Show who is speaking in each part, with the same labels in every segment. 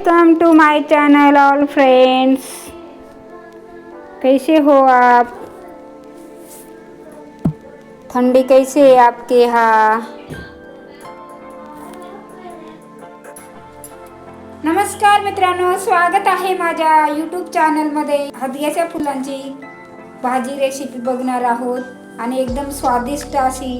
Speaker 1: Welcome to my channel all friends कैसे हो आप? ठंडी कैसे है आपके यहाँ? नमस्कार मित्रांनो स्वागत आहे माझ्या यूट्यूब चॅनलमध्ये हदग्याच्या फुलांची भाजी रेसिपी बघणार आहोत आणि एकदम स्वादिष्ट अशी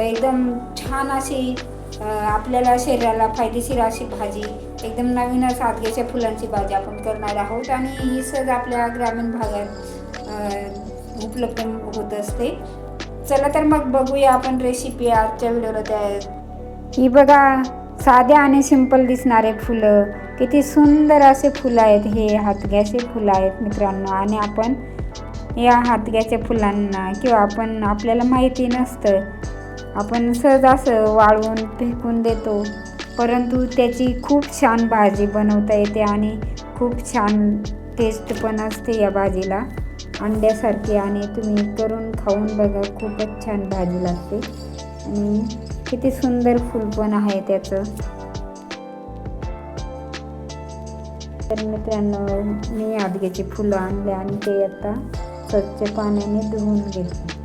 Speaker 1: एकदम छान अशी आपल्याला शरीराला फायदेशीर अशी भाजी एकदम नवीनच सादग्याच्या फुलांची भाजी आपण करणार आहोत आणि ही सहज आपल्या ग्रामीण भागात उपलब्ध होत असते. चला तर मग बघूया आपण रेसिपी आजच्या व्हिडिओला त्या ही बघा साध्या आणि सिंपल दिसणारे फुलं. किती सुंदर असे फुलं आहेत हे हातग्याचे फुलं आहेत मित्रांनो. आणि आपण या हातग्याच्या फुलांना किंवा आपण आपल्याला माहिती नसतं आपण सहज असं वाळवून फेकून देतो. परंतु त्याची खूप छान भाजी बनवता येते आणि खूप छान टेस्ट पण असते या भाजीला. अंड्यासारखी आणि तुम्ही करून खाऊन बघा खूपच छान भाजी लागते. आणि किती सुंदर फूल पण आहे त्याचं. तर मित्रांनो मी आदग्याची फुलं आणले आणि ते आता स्वच्छ पाण्याने धुवून घेतली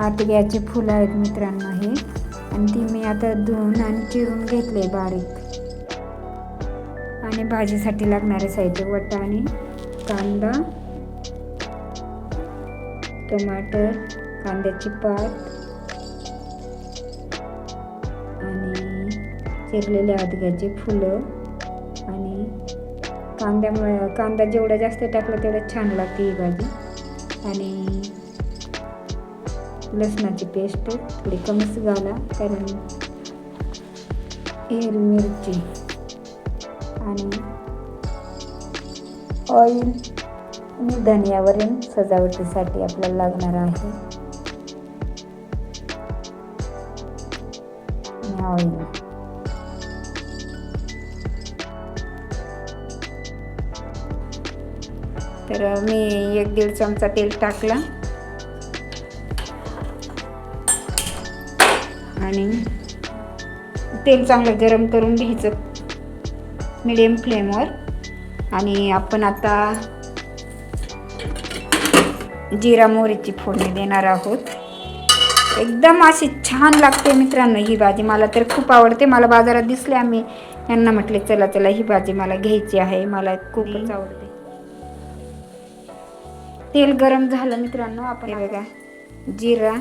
Speaker 1: आदग्याची फुलं आहेत मित्रांनो हे. आणि ती मी आता धुवून आणि चिरून घेतले बारीक. आणि भाजीसाठी लागणारे साहित्य वटाणे कांदा टमाटर कांद्याची पात आणि चिरलेले आदग्याची फुलं आणि कांद्यामुळे कांदा जेवढा जास्त टाकला तेवढं छान लागते ही भाजी. आणि लसणाची पेस्ट थोडी कमीच घाला कारण हिरवी मिरची आणि ऑइल आणि धनियावरील सजावटीसाठी आपल्याला लागणार आहे. ऑइल. तर मी एक दीड चमचा तेल टाकला. आणि तेल चांगलं गरम करून घ्यायचं. मिडियम फ्लेमवर आणि आपण आता जिरा मोहरीची फोडणी देणार आहोत. एकदम अशी छान लागते मित्रांनो ही भाजी. मला तर खूप आवडते. मला बाजारात दिसले आम्ही. यांना म्हटले चला चला ही भाजी मला घ्यायची आहे. मला खूपच आवडते. तेल गरम झालं मित्रांनो. आपण बघा. जिरा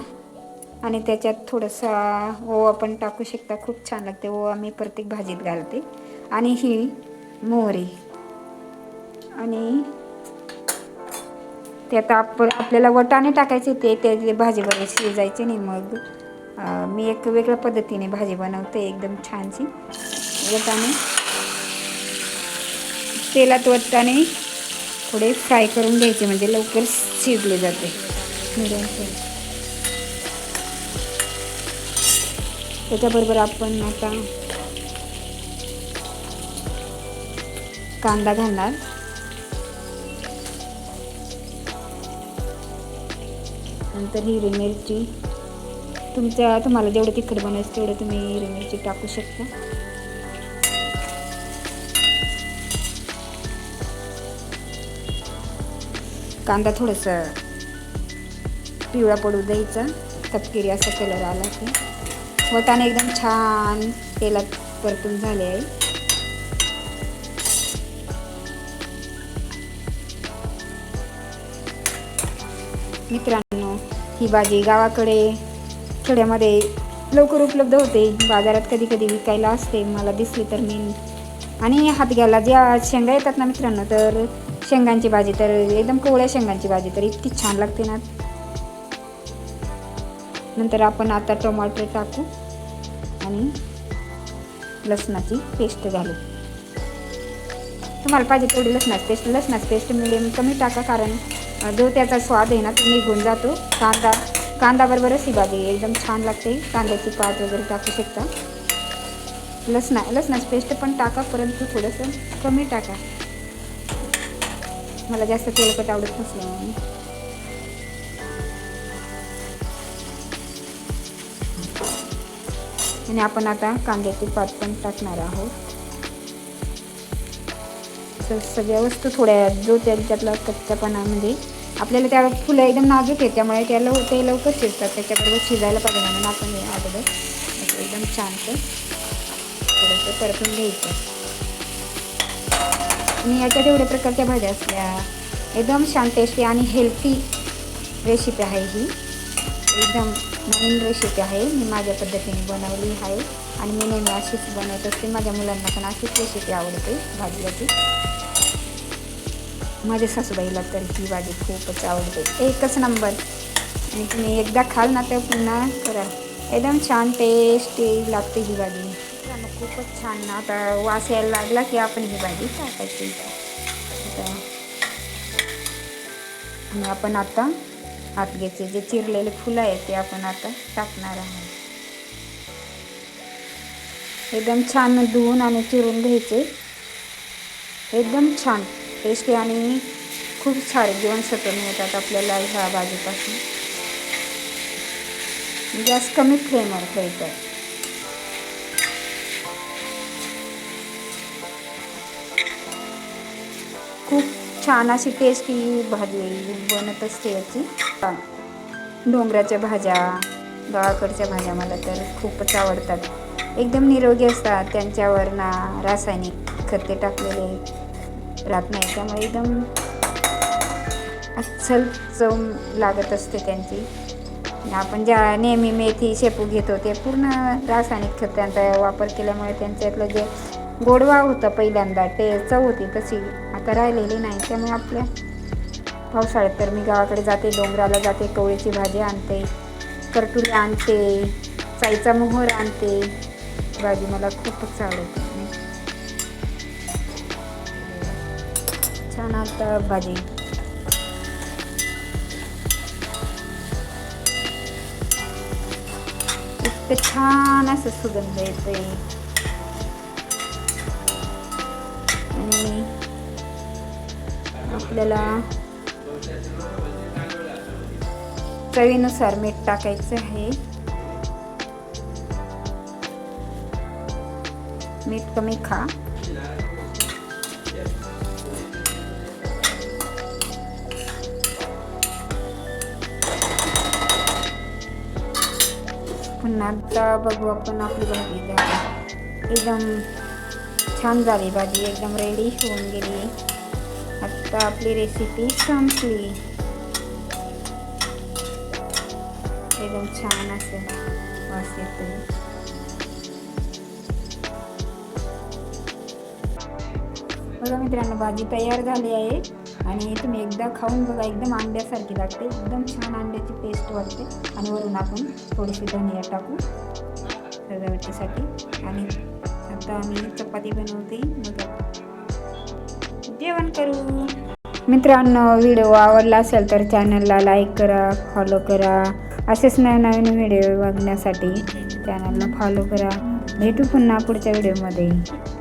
Speaker 1: आणि त्याच्यात थोडंसा ओवा पण टाकू शकता खूप छान लागते. ओवा मी प्रत्येक भाजीत घालते. आणि ही मोहरी. आणि ते आता आप आपल्याला वटाणे टाकायचे ते त्या भाजीबरोबर शिजायचे नाही मग मी एक वेगळ्या पद्धतीने भाजी बनवते एकदम छानशी. वटाणे. तेलात वटाणे थोडे फ्राय करून घ्यायचे म्हणजे लवकर शिजले जाते. मिडियम फ्लेम त्याच्याबरोबर आपण आता कांदा घालणार. नंतर हिरवी मिरची. तुमच्या तुम्हाला जेवढं तिखट बनवायचं तेवढं तुम्ही हिरवी मिरची टाकू शकता. कांदा थोडंसं पिवळा पडू द्यायचा. तपकिरी असा कलर आला की. वटाणे एकदम छान तेलात परतून झाले आहे मित्रांनो ही भाजी गावाकडे खेड्यामध्ये लवकर उपलब्ध होते. बाजारात कधी कधी विकायला असते मला दिसली तर मी. आणि हात घ्यायला ज्या शेंगा येतात ना मित्रांनो तर शेंगांची भाजी तर एकदम कोवळ्या शेंगांची भाजी तर इतकी छान लागते ना. नंतर आपण आता टोमॅटो टाकू. आणि लसणाची पेस्ट घालू. तुम्हाला पाहिजे तेवढी लसणाची पेस्ट. लसणाची पेस्ट मिडियम कमी टाका कारण जो त्याचा स्वाद आहे ना तो निघून जातो. कांदा कांदाबरोबरच ही भाजी एकदम छान लागते. कांद्याची पात वगैरे टाकू शकता. लसणा लसणाची पेस्ट पण टाका परंतु थोडंसं कमी टाका. मला जास्त तेलकट आवडत नसल्यामुळे. आणि आपण आता कांद्याचे पात पण टाकणार आहोत. तर सगळ्या वस्तू थोड्या जो त्याच्यातला कच्च्यापणा म्हणजे आपल्याला त्या फुलं एकदम नाजूक आहे त्यामुळे त्याला ते लवकर शिजतात. त्याच्याबरोबर शिजायला पाहिजे म्हणून आपण हे अगोदर एकदम छानसं थोडंसं परतून घ्यायचं. आणि याच्यात एवढ्या प्रकारच्या भाज्या असल्या एकदम शांत टेस्टी आणि हेल्थी रेसिपी आहे ही. एकदम नवीन रेसिपी आहे. मी माझ्या पद्धतीने बनवली आहे. आणि मी नेहमी अशीच बनवत असते. माझ्या मुलांना पण अशीच रेसिपी आवडते. भाजीची. माझ्या सासूबाईला तर ही भाजी खूपच आवडते. एकच नंबर आणि तुम्ही एकदा खाल ना तर पुन्हा करा. एकदम छान टेस्टी लागते ही भाजी. खूपच छान ना. आता वास यायला लागला की आपण ही भाजी टाकायची. आणि आपण आता हातग्याचे जे चिरलेले फुलं आहेत ते आपण आता टाकणार आहोत. एकदम छान धुवून आणि चिरून घ्यायचे. एकदम छान. टेस्टी आणि खूप सारे जीवनसत्व मिळतात आपल्याला ह्या भाजीपासून गॅस कमी फ्लेमवर ठेवायचा आहे खूप छान अशी टेस्टी भाजी बनत असते याची. डोंगराच्या भाज्या गावाकडच्या भाज्या मला तर खूपच आवडतात. एकदम निरोगी असतात त्यांच्यावर ना रासायनिक खते टाकलेले राहत नाही त्यामुळे एकदम अस्सल चव लागत असते त्यांची. आपण ज्या नेहमी मेथी शेपू घेतो ते पूर्ण रासायनिक खतांचा वापर केल्यामुळे त्यांच्यातलं जे गोडवा होता पहिल्यांदा ते चव होती तशी. आता राहिलेली नाही त्यामुळे आपल्या पावसाळ्यात तर मी गावाकडे जाते डोंगराला जाते कवळीची भाजी आणते करटुली आणते चाईचा मोहर आणते. भाजी मला खूपच आवडते. छान आता भाजी. इतकं छान असं सुगंध येते आणि आपल्याला चवीनुसार मीठ टाकायचं आहे. मीठ कमी खा. पुन्हा आता बघू आपण आपली भाजी. एकदम छान झाली भाजी एकदम रेडी होऊन गेली. आता आपली रेसिपी संपली. एकदम छान असं वास येतोय. बघा मित्रांनो भाजी तयार झाली आहे आणि तुम्ही एकदा खाऊन बघा एकदम अंड्यासारखी लागते. एकदम छान अंड्याची पेस्ट वाटते आणि वरून आपण थोडीशी धनिया टाकू. सजावटीसाठी आणि आता आम्ही चपाती बनवते. मग जेवण करू. मित्रांनो व्हिडिओ आवडला असेल तर चॅनलला लाईक करा फॉलो करा. असेच नवनवीन व्हिडिओ बघण्यासाठी चॅनलला फॉलो करा. भेटू पुन्हा पुढच्या व्हिडिओमध्ये.